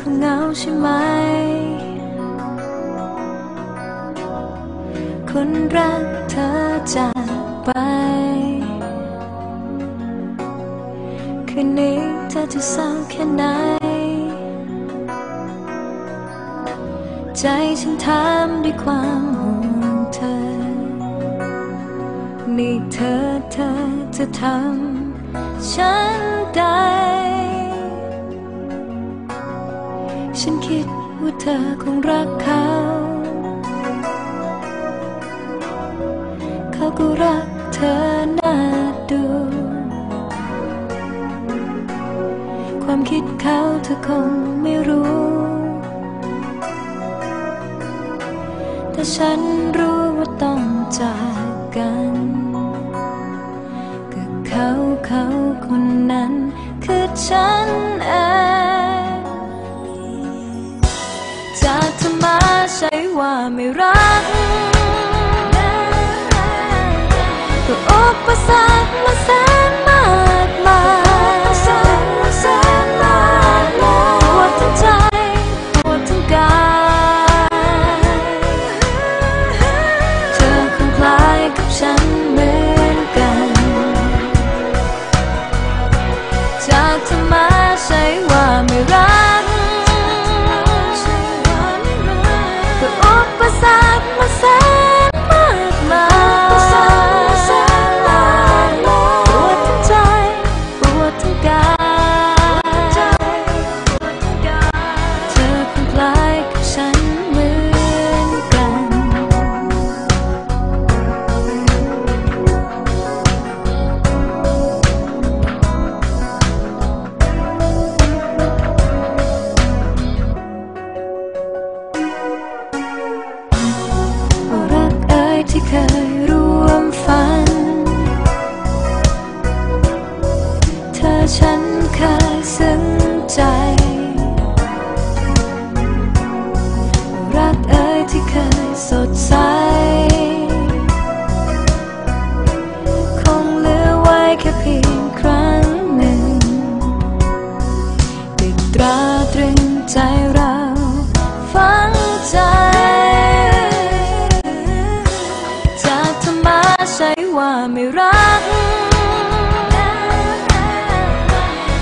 เธอคงเหงาใช่ไหม คนรักเธอจากไป คืนนี้เธอจะเศร้าแค่ไหน ใจฉันถามด้วยความห่วงเธอ นี่เธอเธอจะทำฉันได้ เธอคงรักเขา เขาก็รักเธอน่าดู ความคิดเขาเธอคงไม่รู้ แต่ฉันรู้ว่าต้องจากกันก็เขาเขาคนนั้นคือฉัน ไม่รัก ก็อกประสาทมาแส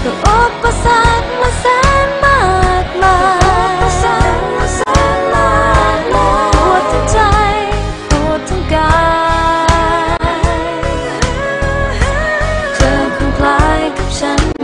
ก็อุปสรรคมาแสนมากมายปวดทั้งใจปวดทั้งกายเธอคล้ายกับฉัน